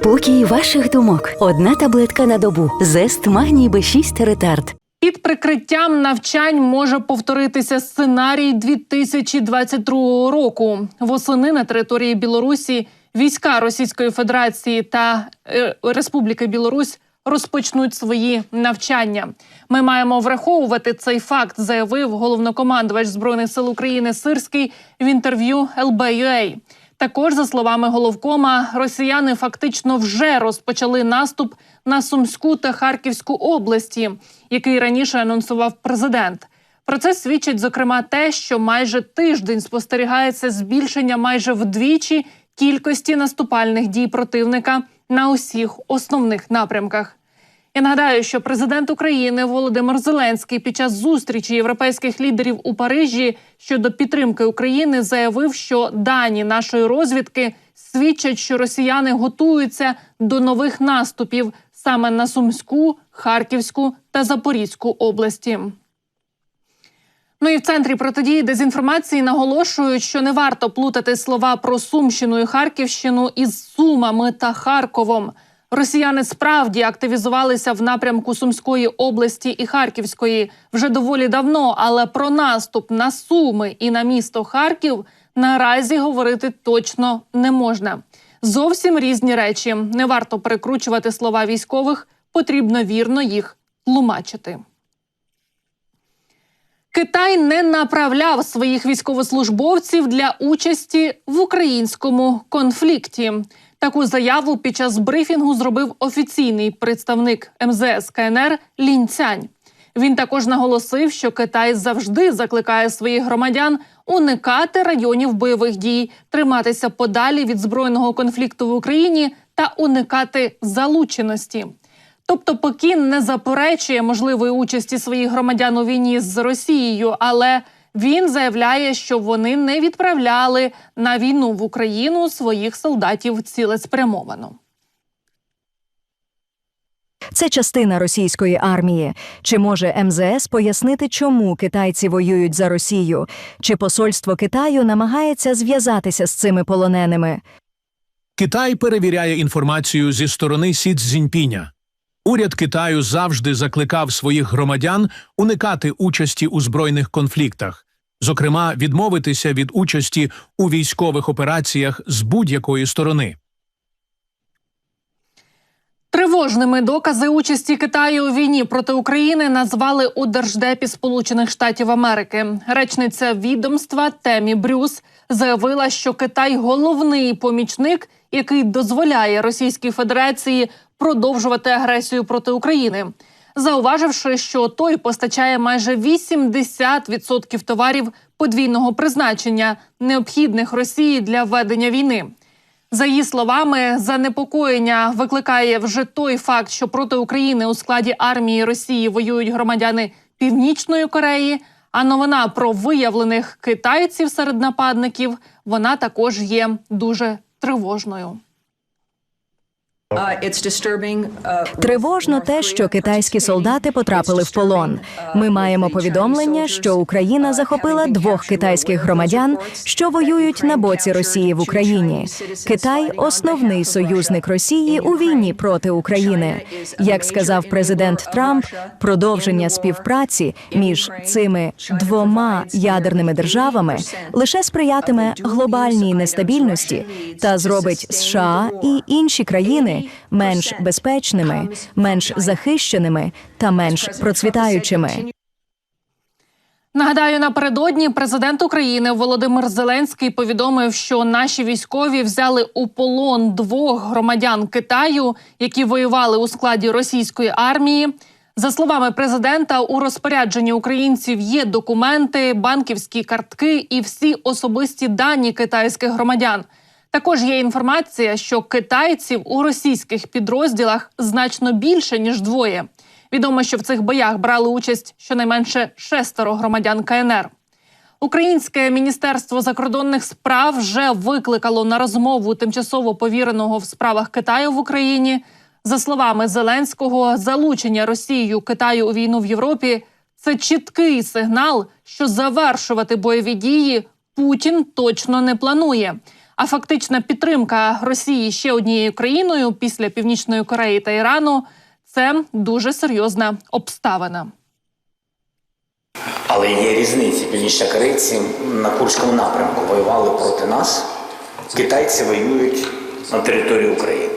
Спокій ваших думок. Одна таблетка на добу. Зест магній Б6 ретард. Під прикриттям навчань може повторитися сценарій 2022 року. Восени на території Білорусі війська Російської Федерації та е, Республіки Білорусь розпочнуть свої навчання. Ми маємо враховувати цей факт, заявив головнокомандувач збройних сил України Сирський в інтерв'ю ЛБЮА. Також, за словами головкома, росіяни фактично вже розпочали наступ на Сумську та Харківську області, який раніше анонсував президент. Про це свідчить зокрема те, що майже тиждень спостерігається збільшення майже вдвічі кількості наступальних дій противника на усіх основних напрямках. Я нагадаю, що президент України Володимир Зеленський під час зустрічі європейських лідерів у Парижі щодо підтримки України заявив, що дані нашої розвідки свідчать, що росіяни готуються до нових наступів саме на Сумську, Харківську та Запорізьку області. Ну і в центрі протидії дезінформації наголошують, що не варто плутати слова про Сумщину і Харківщину із Сумами та Харковом. Росіяни справді активізувалися в напрямку Сумської області і Харківської вже доволі давно, але про наступ на Суми і на місто Харків наразі говорити точно не можна. Зовсім різні речі. Не варто перекручувати слова військових, потрібно вірно їх тлумачити. Китай не направляв своїх військовослужбовців для участі в українському конфлікті. Таку заяву під час брифінгу зробив офіційний представник МЗС КНР Лінь Цянь. Він також наголосив, що Китай завжди закликає своїх громадян уникати районів бойових дій, триматися подалі від збройного конфлікту в Україні та уникати залученості. Тобто Пекін не заперечує можливої участі своїх громадян у війні з Росією, але він заявляє, що вони не відправляли на війну в Україну своїх солдатів цілеспрямовано. Це частина російської армії. Чи може МЗС пояснити, чому китайці воюють за Росію? Чи посольство Китаю намагається зв'язатися з цими полоненими? Китай перевіряє інформацію зі сторони Сі Цзіньпіня. Уряд Китаю завжди закликав своїх громадян уникати участі у збройних конфліктах, зокрема, відмовитися від участі у військових операціях з будь-якої сторони. Тривожними докази участі Китаю у війні проти України назвали у держдепі Сполучених Штатів Америки. Речниця відомства Темі Брюс заявила, що Китай головний помічник, який дозволяє Російській Федерації продовжувати агресію проти України, зауваживши, що той постачає майже 80% товарів подвійного призначення, необхідних Росії для ведення війни. За її словами, занепокоєння викликає вже той факт, що проти України у складі армії Росії воюють громадяни Північної Кореї. А новина про виявлених китайців серед нападників вона також є дуже тривожною. Тривожно те, що китайські солдати потрапили в полон. Ми маємо повідомлення, що Україна захопила двох китайських громадян, що воюють на боці Росії в Україні. Китай основний союзник Росії у війні проти України. Як сказав президент Трамп, продовження співпраці між цими двома ядерними державами лише сприятиме глобальній нестабільності та зробить США і інші країни менш безпечними, менш захищеними та менш процвітаючими. Нагадаю, напередодні президент України Володимир Зеленський повідомив, що наші військові взяли у полон двох громадян Китаю, які воювали у складі російської армії. За словами президента, у розпорядженні українців є документи, банківські картки і всі особисті дані китайських громадян. Також є інформація, що китайців у російських підрозділах значно більше ніж двоє. Відомо, що в цих боях брали участь щонайменше шестеро громадян КНР. Українське міністерство закордонних справ вже викликало на розмову тимчасово повіреного в справах Китаю в Україні. За словами Зеленського, залучення Росією Китаю у війну в Європі це чіткий сигнал, що завершувати бойові дії Путін точно не планує А фактична підтримка Росії ще однією країною після Північної Кореї та Ірану це дуже серйозна обставина. Але є різниці. Північнокорейці на Курському напрямку воювали проти нас. Китайці воюють на території України.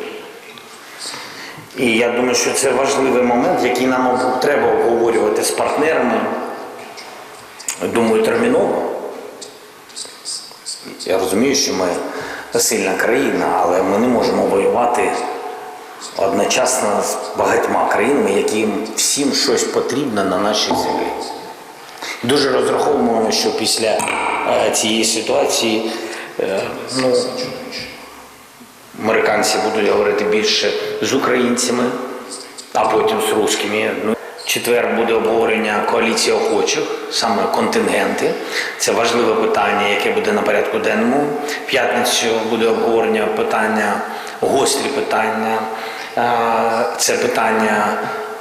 І я думаю, що це важливий момент, який нам треба обговорювати з партнерами. Думаю, терміново. Я розумію, що ми сильна країна, але ми не можемо воювати одночасно з багатьма країнами, яким всім щось потрібно на нашій землі. Дуже розраховуємо, що після е, цієї ситуації е, ну, американці будуть говорити більше з українцями, а потім з русскими. Четвер буде обговорення коаліції охочих, саме контингенти. Це важливе питання, яке буде на порядку денному. П'ятницю буде обговорення питання, гострі питання. Це питання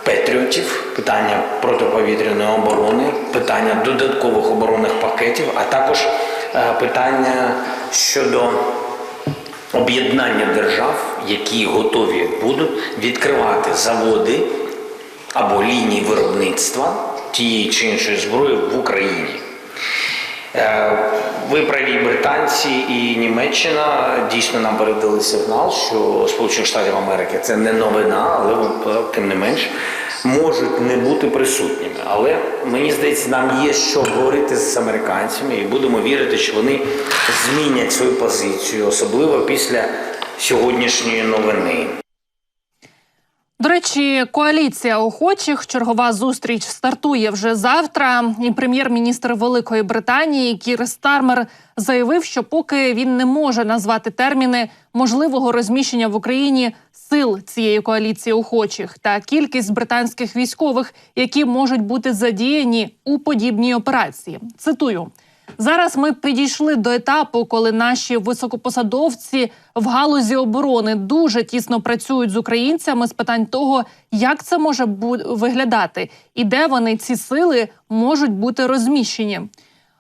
патріотів, питання протиповітряної оборони, питання додаткових оборонних пакетів, а також е, питання щодо об'єднання держав, які готові будуть відкривати заводи або лінії виробництва тієї чи іншої зброї в Україні. Е, Ви праві британці і Німеччина дійсно нам передали сигнал, що Сполучених Штатів Америки це не новина, але тим не менш можуть не бути присутніми. Але мені здається, нам є що говорити з американцями, і будемо вірити, що вони змінять свою позицію, особливо після сьогоднішньої новини. До речі, коаліція охочих чергова зустріч стартує вже завтра. І прем'єр-міністр Великої Британії Кір Стармер заявив, що поки він не може назвати терміни можливого розміщення в Україні сил цієї коаліції охочих та кількість британських військових, які можуть бути задіяні у подібній операції. Цитую. Зараз ми підійшли до етапу, коли наші високопосадовці в галузі оборони дуже тісно працюють з українцями з питань того, як це може виглядати, і де вони ці сили можуть бути розміщені.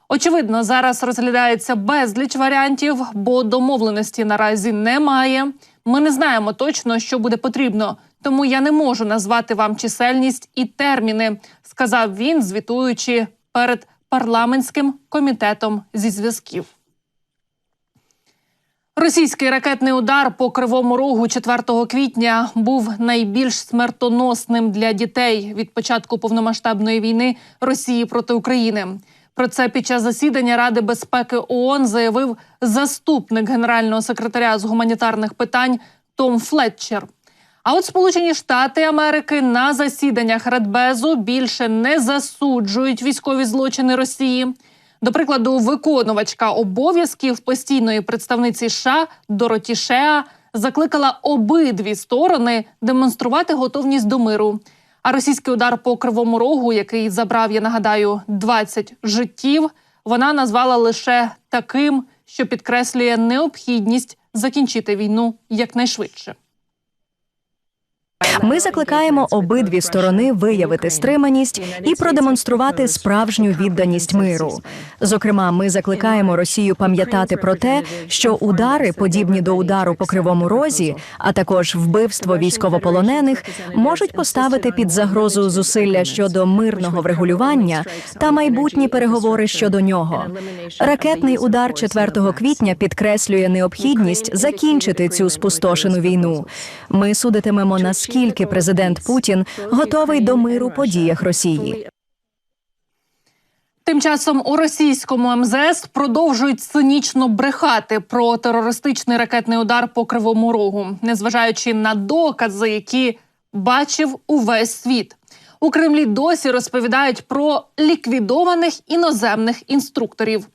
Очевидно, зараз розглядається безліч варіантів, бо домовленості наразі немає. Ми не знаємо точно, що буде потрібно, тому я не можу назвати вам чисельність і терміни, сказав він, звітуючи перед парламентським комітетом зі зв'язків. Російський ракетний удар по кривому рогу 4 квітня був найбільш смертоносним для дітей від початку повномасштабної війни Росії проти України. Про це під час засідання Ради безпеки ООН заявив заступник генерального секретаря з гуманітарних питань Том Флетчер. А от Сполучені Штати Америки на засіданнях Радбезу більше не засуджують військові злочини Росії. До прикладу, виконувачка обов'язків постійної представниці США Дороті Шеа закликала обидві сторони демонструвати готовність до миру. А російський удар по кривому рогу, який забрав, я нагадаю, 20 життів, вона назвала лише таким, що підкреслює необхідність закінчити війну якнайшвидше. Ми закликаємо обидві сторони виявити стриманість і продемонструвати справжню відданість миру. Зокрема, ми закликаємо Росію пам'ятати про те, що удари, подібні до удару по кривому розі, а також вбивство військовополонених, можуть поставити під загрозу зусилля щодо мирного врегулювання та майбутні переговори щодо нього. Ракетний удар 4 квітня підкреслює необхідність закінчити цю спустошену війну. Ми судитимемо наскільки президент Путін готовий до миру по діях Росії. Тим часом у російському МЗС продовжують цинічно брехати про терористичний ракетний удар по кривому рогу, незважаючи на докази, які бачив увесь світ. У Кремлі досі розповідають про ліквідованих іноземних інструкторів.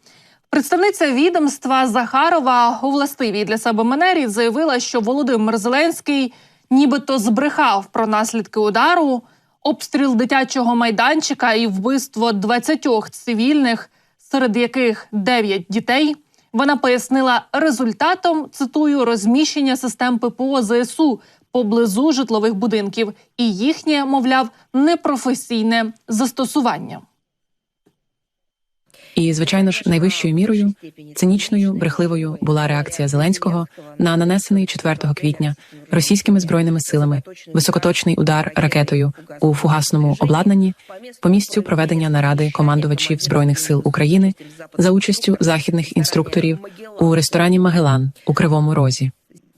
Представниця відомства Захарова у властивій для себе манері заявила, що Володимир Зеленський нібито збрехав про наслідки удару, обстріл дитячого майданчика і вбивство 20 цивільних, серед яких 9 дітей. Вона пояснила результатом цитую розміщення систем ППО ЗСУ поблизу житлових будинків і їхнє, мовляв, непрофесійне застосування. І, звичайно ж, найвищою мірою цинічною, брехливою була реакція Зеленського на нанесений 4 квітня російськими збройними силами високоточний удар ракетою у фугасному обладнанні по місцю проведення наради командувачів збройних сил України за участю західних інструкторів у ресторані Магелан у Кривому Розі.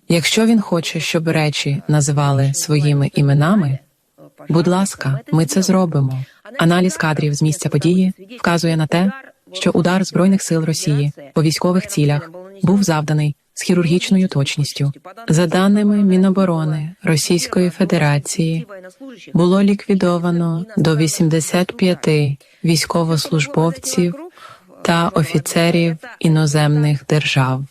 Якщо він хоче, щоб речі називали своїми іменами, будь ласка, ми це зробимо. Аналіз кадрів з місця події вказує на те, що удар збройних сил Росії по військових цілях був завданий з хірургічною точністю. За даними Міноборони Російської Федерації, було ліквідовано до 85 військовослужбовців та офіцерів іноземних держав.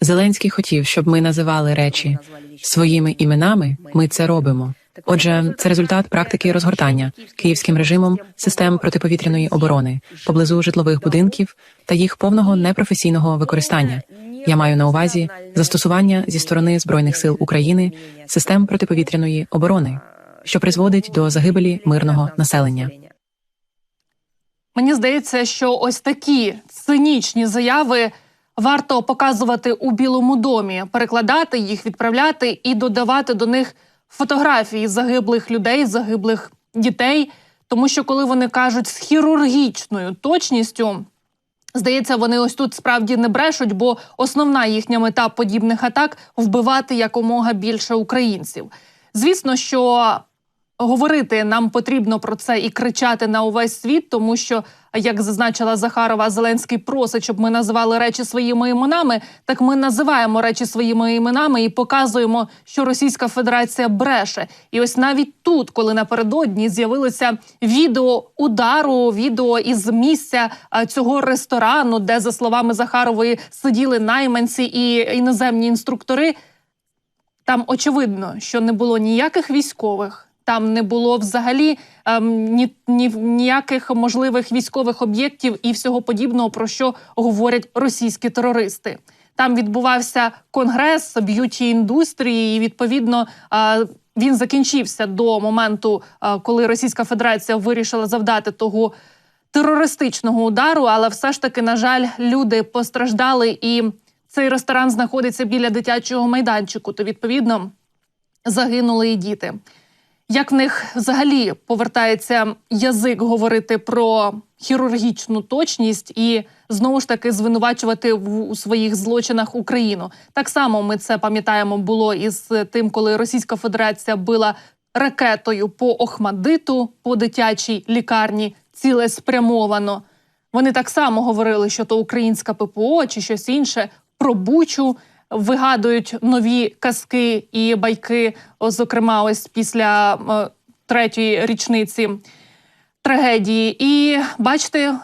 Зеленський хотів, щоб ми називали речі своїми іменами. Ми це робимо. Отже, це результат практики розгортання київським режимом систем протиповітряної оборони поблизу житлових будинків та їх повного непрофесійного використання. Я маю на увазі застосування зі сторони збройних сил України систем протиповітряної оборони, що призводить до загибелі мирного населення. Мені здається, що ось такі цинічні заяви варто показувати у Білому домі, перекладати їх, відправляти і додавати до них фотографії загиблих людей, загиблих дітей. Тому що коли вони кажуть з хірургічною точністю, здається, вони ось тут справді не брешуть, бо основна їхня мета подібних атак вбивати якомога більше українців. Звісно, що говорити нам потрібно про це і кричати на увесь світ, тому що, як зазначила Захарова, Зеленський просить, щоб ми називали речі своїми іменами. Так ми називаємо речі своїми іменами і показуємо, що Російська Федерація бреше. І ось навіть тут, коли напередодні з'явилося відео удару, відео із місця цього ресторану, де за словами Захарової сиділи найманці і іноземні інструктори. Там очевидно, що не було ніяких військових. Там не було взагалі ем, ні, ні, ніяких можливих військових об'єктів і всього подібного, про що говорять російські терористи. Там відбувався конгрес б'юті індустрії, і відповідно е, він закінчився до моменту, коли Російська Федерація вирішила завдати того терористичного удару. Але все ж таки, на жаль, люди постраждали, і цей ресторан знаходиться біля дитячого майданчику. То відповідно загинули і діти. Як в них взагалі повертається язик говорити про хірургічну точність і знову ж таки звинувачувати в у своїх злочинах Україну? Так само ми це пам'ятаємо було із тим, коли Російська Федерація била ракетою по Охмадиту, по дитячій лікарні, цілеспрямовано. Вони так само говорили, що то українська ППО чи щось інше про Бучу вигадують нові казки і байки. Зокрема, ось після третьої річниці трагедії. І бачите,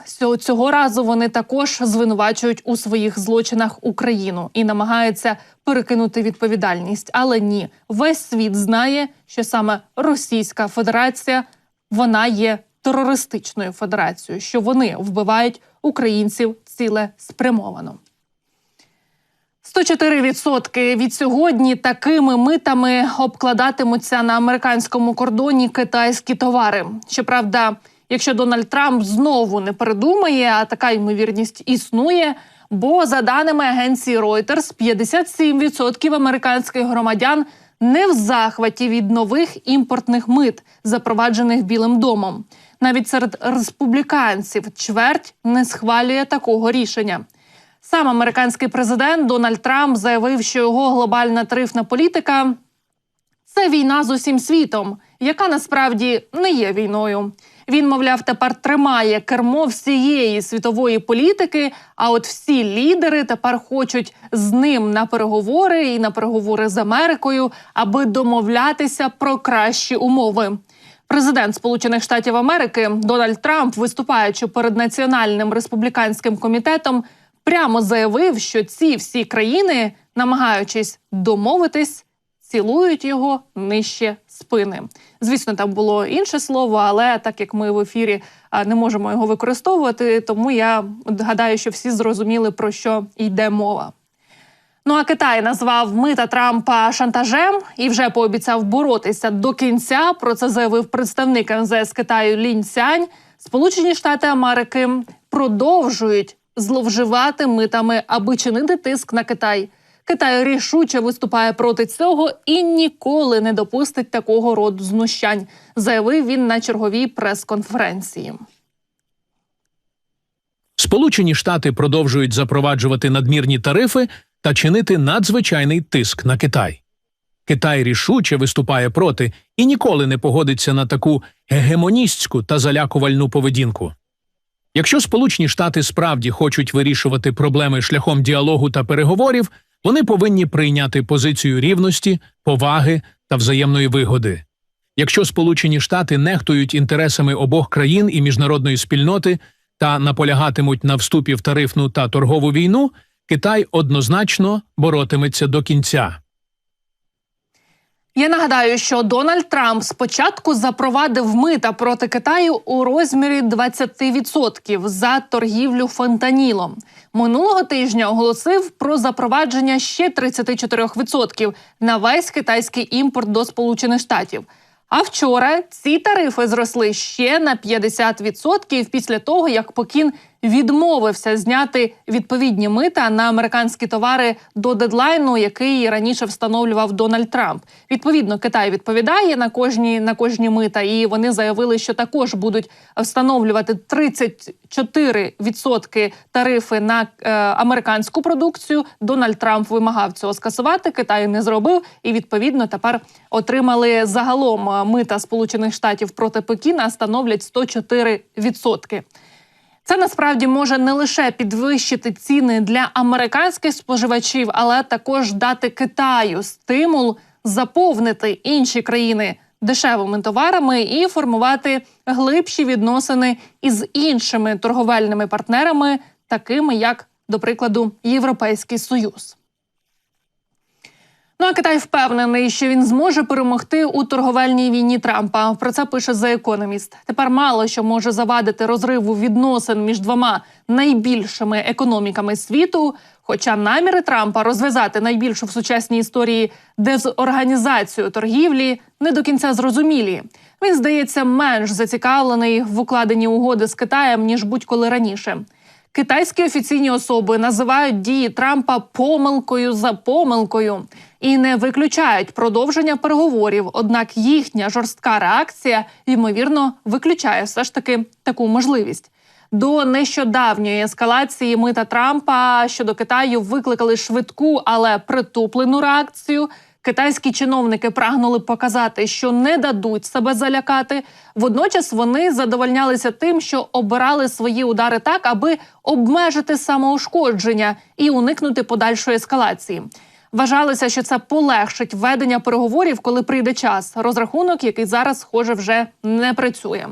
цього- разу вони також звинувачують у своїх злочинах Україну і намагаються перекинути відповідальність. Але ні, весь світ знає, що саме Російська Федерація вона є терористичною федерацією, що вони вбивають українців цілеспрямовано. 104% від сьогодні такими митами обкладатимуться на американському кордоні китайські товари. Щоправда, якщо Дональд Трамп знову не передумає, а така ймовірність існує. Бо за даними агенції Reuters, 57% американських громадян не в захваті від нових імпортних мит, запроваджених Білим домом. Навіть серед республіканців чверть не схвалює такого рішення. Сам американський президент Дональд Трамп заявив, що його глобальна тарифна політика це війна з усім світом, яка насправді не є війною. Він, мовляв, тепер тримає кермо всієї світової політики. А от всі лідери тепер хочуть з ним на переговори і на переговори з Америкою, аби домовлятися про кращі умови. Президент Сполучених Штатів Америки Дональд Трамп, виступаючи перед національним республіканським комітетом, прямо заявив, що ці всі країни, намагаючись домовитись, цілують його нижче спини. Звісно, там було інше слово, але так як ми в ефірі не можемо його використовувати, тому я гадаю, що всі зрозуміли про що йде мова. Ну а Китай назвав мита Трампа шантажем і вже пообіцяв боротися до кінця. Про це заявив представник МЗС Китаю Лінь Цянь. Сполучені Штати Америки продовжують зловживати митами, аби чинити тиск на Китай. Китай рішуче виступає проти цього і ніколи не допустить такого роду знущань, заявив він на черговій прес-конференції. Сполучені Штати продовжують запроваджувати надмірні тарифи та чинити надзвичайний тиск на Китай. Китай рішуче виступає проти і ніколи не погодиться на таку гегемоністську та залякувальну поведінку. Якщо Сполучені Штати справді хочуть вирішувати проблеми шляхом діалогу та переговорів, вони повинні прийняти позицію рівності, поваги та взаємної вигоди. Якщо Сполучені Штати нехтують інтересами обох країн і міжнародної спільноти та наполягатимуть на вступі в тарифну та торгову війну, Китай однозначно боротиметься до кінця. Я нагадаю, що Дональд Трамп спочатку запровадив мита проти Китаю у розмірі 20% за торгівлю фентанілом. Минулого тижня оголосив про запровадження ще 34% на весь китайський імпорт до Сполучених Штатів. А вчора ці тарифи зросли ще на 50% після того, як Пекін відмовився зняти відповідні мита на американські товари до дедлайну, який раніше встановлював Дональд Трамп. Відповідно, Китай відповідає на кожні на кожні мита, і вони заявили, що також будуть встановлювати 34% тарифи на е, американську продукцію. Дональд Трамп вимагав цього скасувати. Китай не зробив, і відповідно тепер отримали загалом е, мита Сполучених Штатів проти Пекіна становлять 104%. Це насправді може не лише підвищити ціни для американських споживачів, але також дати Китаю стимул заповнити інші країни дешевими товарами і формувати глибші відносини із іншими торговельними партнерами, такими як, до прикладу, Європейський Союз. Ну а Китай впевнений, що він зможе перемогти у торговельній війні Трампа. Про це пише The Economist. Тепер мало що може завадити розриву відносин між двома найбільшими економіками світу. Хоча наміри Трампа розв'язати найбільшу в сучасній історії дезорганізацію торгівлі не до кінця зрозумілі. Він здається менш зацікавлений в укладенні угоди з Китаєм ніж будь-коли раніше. Китайські офіційні особи називають дії Трампа помилкою за помилкою і не виключають продовження переговорів. Однак їхня жорстка реакція ймовірно виключає все ж таки таку можливість. До нещодавньої ескалації мита Трампа щодо Китаю викликали швидку, але притуплену реакцію. Китайські чиновники прагнули показати, що не дадуть себе залякати. Водночас вони задовольнялися тим, що обирали свої удари так, аби обмежити самоушкодження і уникнути подальшої ескалації. Вважалося, що це полегшить ведення переговорів, коли прийде час. Розрахунок, який зараз, схоже, вже не працює.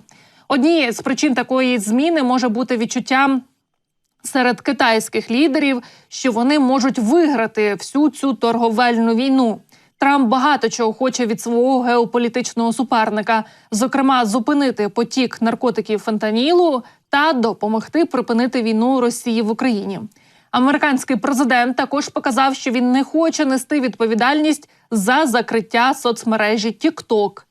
Однією з причин такої зміни може бути відчуття серед китайських лідерів, що вони можуть виграти всю цю торговельну війну. Трамп багато чого хоче від свого геополітичного суперника, зокрема, зупинити потік наркотиків фентанілу та допомогти припинити війну Росії в Україні. Американський президент також показав, що він не хоче нести відповідальність за закриття соцмережі TikTok.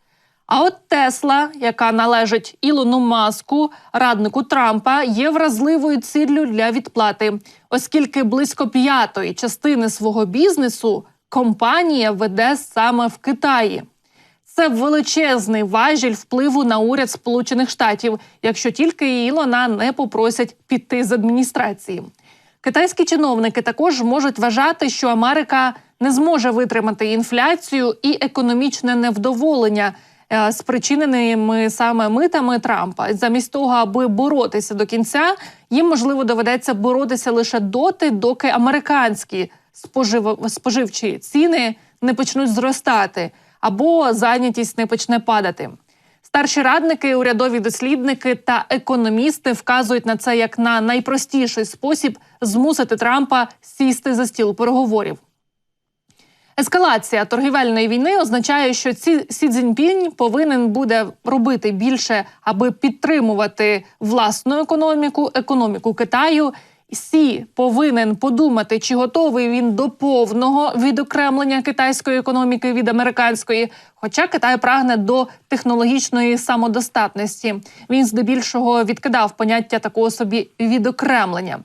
А от Тесла, яка належить Ілону Маску, раднику Трампа, є вразливою ціллю для відплати, оскільки близько п'ятої частини свого бізнесу компанія веде саме в Китаї. Це величезний важіль впливу на уряд Сполучених Штатів, якщо тільки Ілона не попросять піти з адміністрації. Китайські чиновники також можуть вважати, що Америка не зможе витримати інфляцію і економічне невдоволення, спричиненими саме митами Трампа. Замість того, аби боротися до кінця, їм можливо доведеться боротися лише доти, доки американські спожив... споживчі ціни не почнуть зростати або зайнятість не почне падати. Старші радники, урядові дослідники та економісти вказують на це як на найпростіший спосіб змусити Трампа сісти за стіл переговорів. Ескалація торгівельної війни означає, що ці Сі Цзіньпінь повинен буде робити більше, аби підтримувати власну економіку, економіку Китаю Сі повинен подумати, чи готовий він до повного відокремлення китайської економіки від американської. Хоча Китай прагне до технологічної самодостатності. Він здебільшого відкидав поняття такого собі відокремлення.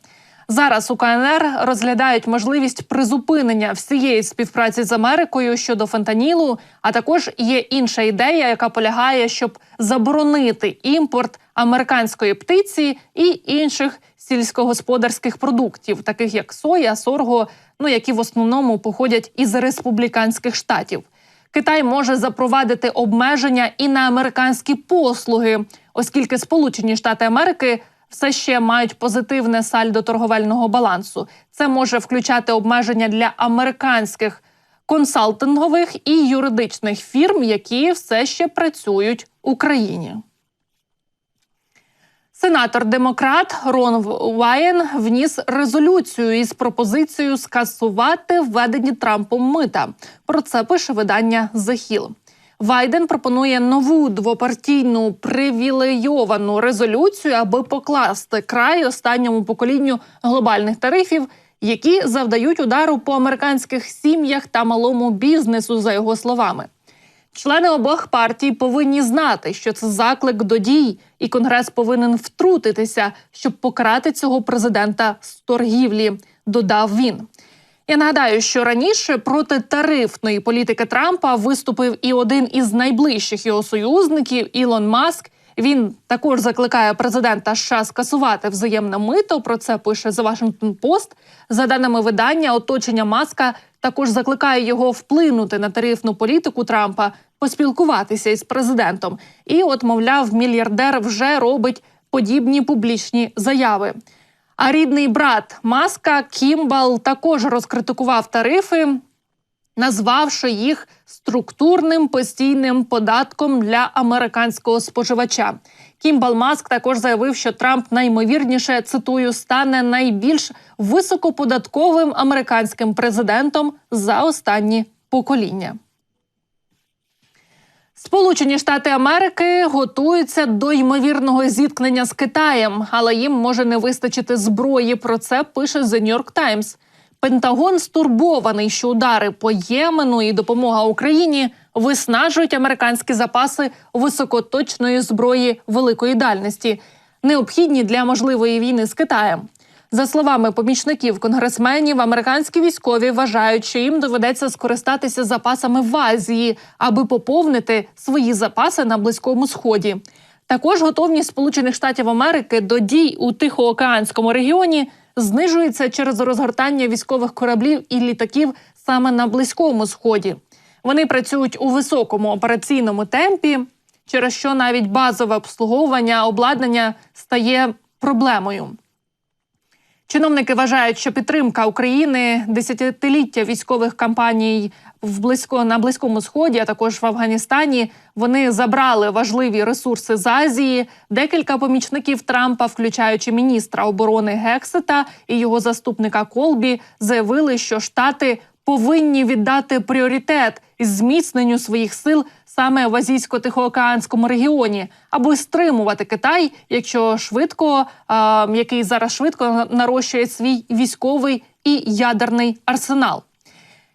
Зараз у КНР розглядають можливість призупинення всієї співпраці з Америкою щодо фентанілу. А також є інша ідея, яка полягає, щоб заборонити імпорт американської птиці і інших сільськогосподарських продуктів, таких як соя, сорго, ну які в основному походять із республіканських штатів. Китай може запровадити обмеження і на американські послуги, оскільки Сполучені Штати Америки все ще мають позитивне сальдо торговельного балансу. Це може включати обмеження для американських консалтингових і юридичних фірм, які все ще працюють в Україні. Сенатор демократ Рон Ваєн вніс резолюцію із пропозицією скасувати введені Трампом мита. Про це пише видання The Hill. Вайден пропонує нову двопартійну привілейовану резолюцію, аби покласти край останньому поколінню глобальних тарифів, які завдають удару по американських сім'ях та малому бізнесу, за його словами. Члени обох партій повинні знати, що це заклик до дій, і конгрес повинен втрутитися, щоб покарати цього президента з торгівлі. Додав він. Я нагадаю, що раніше проти тарифної політики Трампа виступив і один із найближчих його союзників Ілон Маск. Він також закликає президента США скасувати взаємне мито. Про це пише The Washington Post. За даними видання, оточення Маска також закликає його вплинути на тарифну політику Трампа, поспілкуватися із президентом. І, от, мовляв, мільярдер вже робить подібні публічні заяви. А рідний брат Маска Кімбал також розкритикував тарифи, назвавши їх структурним постійним податком для американського споживача. Кімбал Маск також заявив, що Трамп наймовірніше цитую стане найбільш високоподатковим американським президентом за останні покоління. Сполучені Штати Америки готуються до ймовірного зіткнення з Китаєм, але їм може не вистачити зброї. Про це пише The New York Times. Пентагон стурбований, що удари по Ємену і допомога Україні виснажують американські запаси високоточної зброї великої дальності, необхідні для можливої війни з Китаєм. За словами помічників конгресменів, американські військові вважають, що їм доведеться скористатися запасами в Азії, аби поповнити свої запаси на близькому сході. Також готовність Сполучених Штатів Америки до дій у Тихоокеанському регіоні знижується через розгортання військових кораблів і літаків саме на близькому сході. Вони працюють у високому операційному темпі, через що навіть базове обслуговування обладнання стає проблемою. Чиновники вважають, що підтримка України десятиліття військових кампаній в близько на близькому сході, а також в Афганістані, вони забрали важливі ресурси з Азії. Декілька помічників Трампа, включаючи міністра оборони Гексета і його заступника Колбі, заявили, що штати повинні віддати пріоритет зміцненню своїх сил саме в азійсько-тихоокеанському регіоні, аби стримувати Китай, якщо швидко, а, який зараз швидко нарощує свій військовий і ядерний арсенал.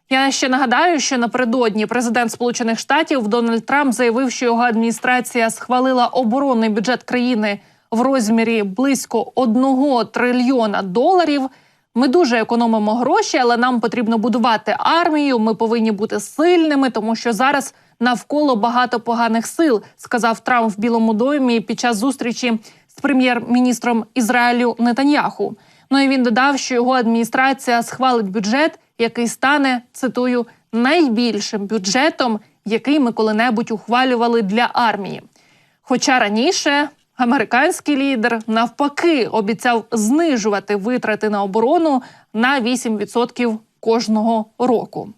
Я ще нагадаю, що напередодні президент Сполучених Штатів Дональд Трамп заявив, що його адміністрація схвалила оборонний бюджет країни в розмірі близько 1 трильйона доларів. Ми дуже економимо гроші, але нам потрібно будувати армію. Ми повинні бути сильними, тому що зараз навколо багато поганих сил, сказав Трамп в Білому домі під час зустрічі з прем'єр-міністром Ізраїлю Нетаньяху. Ну і він додав, що його адміністрація схвалить бюджет, який стане цитую найбільшим бюджетом, який ми коли-небудь ухвалювали для армії. Хоча раніше американський лідер навпаки обіцяв знижувати витрати на оборону на 8% кожного року.